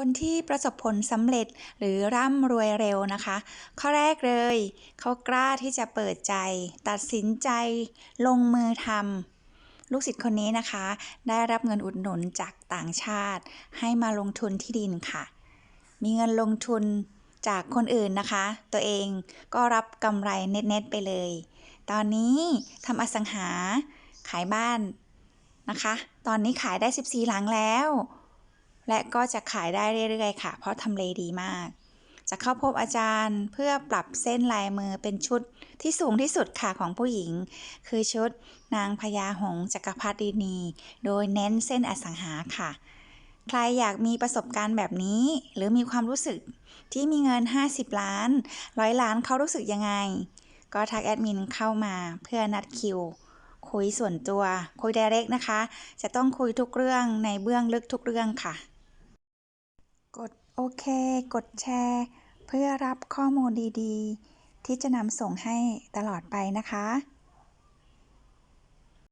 คนที่ประสบผลสำเร็จหรือร่ำรวยเร็วนะคะ ข้อแรกเลย เขากล้าที่จะเปิดใจ ตัดสินใจ ลงมือทำลูกศิษย์คนนี้นะคะ ได้รับเงินอุดหนุนจากต่างชาติ ให้มาลงทุนที่ดินค่ะ มีเงินลงทุนจากคนอื่นนะคะ ตัวเองก็รับกำไรเน็ตๆไปเลย ตอนนี้ทำอสังหาขายบ้านนะคะ ตอนนี้ขายได้ 14 หลังแล้ว และก็จะขายได้เรื่อยๆค่ะ เพราะทำเลดีมาก จะเข้าพบอาจารย์เพื่อปรับเส้นลายมือเป็นชุดที่สูงที่สุดค่ะของผู้หญิง คือชุดนางพญาหงส์จักรพรรดินี โดยเน้นเส้นอสังหาค่ะ ใครอยากมีประสบการณ์แบบนี้ หรือมีความรู้สึกที่มีเงิน 50 ล้านร้อยล้านเขารู้สึกยังไง ก็ทักแอดมินเข้ามาเพื่อนัดคิวคุยส่วนตัว คุย d ดเรกนะคะ จะต้องคุยทุกเรื่องในเบื้องลึกทุกเรื่องค่ะ กดโอเค กดแชร์ เพื่อรับข้อมูลดีๆ ที่จะนำส่งให้ตลอดไปนะคะ